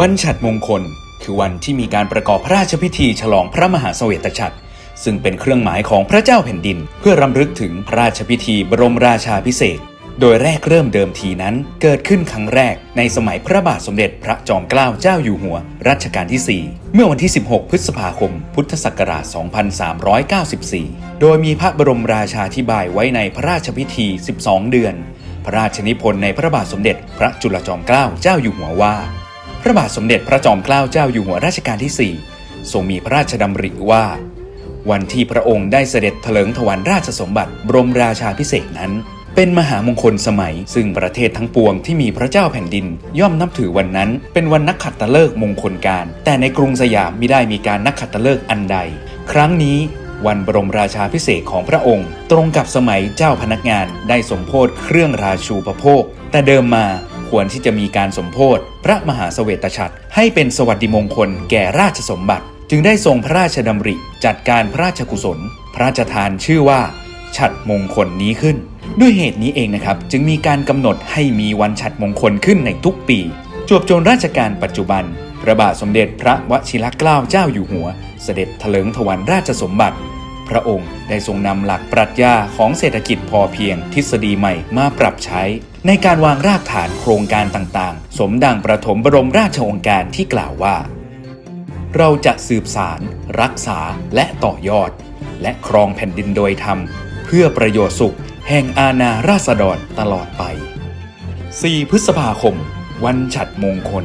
วันฉัตรมงคล คือวันที่มีการประกอบพระราชพิธีฉลองพระมหาเสวตฉัตรซึ่งเป็นเครื่องหมายของพระเจ้าแผ่นดิน เพื่อรำลึกถึงพระราชพิธีบรมราชาพิเศษ โดยแรกเริ่มเดิมทีนั้น เกิดขึ้นครั้งแรกในสมัยพระบาทสมเด็จพระจอมเกล้าเจ้าอยู่หัว รัชกาลที่ 4 เมื่อวันที่ 16 พฤษภาคม พุทธศักราช 2394 โดยมีพระบรมราชาธิบายไว้ในพระราชพิธี 12 เดือน พระราชนิพนธ์ในพระบาทสมเด็จพระจุลจอมเกล้าเจ้าอยู่หัวว่า พระบาทสมเด็จพระจอมเกล้าเจ้าอยู่หัวรัชกาลที่ 4 ทรงมีพระราชดำริว่า วันที่พระองค์ได้เสด็จเถลิงถวัลราชสมบัติบรมราชาพิเศษนั้น เป็นมหามงคลสมัย ซึ่งประเทศทั้งปวงที่มีพระเจ้าแผ่นดิน ย่อมนับถือวันนั้น เป็นวันนักขัตฤกษ์มงคลการ แต่ในกรุงสยามมิได้มีการนักขัตฤกษ์อันใด ครั้งนี้วันบรมราชาพิเศษของพระองค์ ตรงกับสมัยเจ้าพนักงานได้สมโพธเครื่องราชูปโภค แต่เดิมมา ควรที่จะมีการสมโพธพระมหาเสวตฉัตรให้เป็นสวัสดิมงคลแก่ราชสมบัติ จึงได้ทรงพระราชดำริ จัดการพระราชกุศล พระราชทานชื่อว่า ฉัตรมงคลนี้ขึ้น ด้วยเหตุนี้เองนะครับ จึงมีการกำหนดให้มีวันฉัตรมงคลขึ้นในทุกปี จวบจนราชการปัจจุบันพระบาทสมเด็จพระวชิรเกล้าเจ้าอยู่หัว เสด็จถลิงถวัลราชสมบัติ พระองค์ได้ทรงนำหลักปรัชญาของเศรษฐกิจพอเพียงทฤษฎีใหม่มาปรับใช้ ในการวางรากฐานโครงการต่างๆ สมดังประถมบรมราชโองการที่กล่าวว่า เราจะสืบสาร รักษาและต่อยอด และครองแผ่นดินโดยธรรม เพื่อประโยชน์สุข แห่งอาณาราษฎรตลอดไป 4 พฤษภาคม วันฉัตรมงคล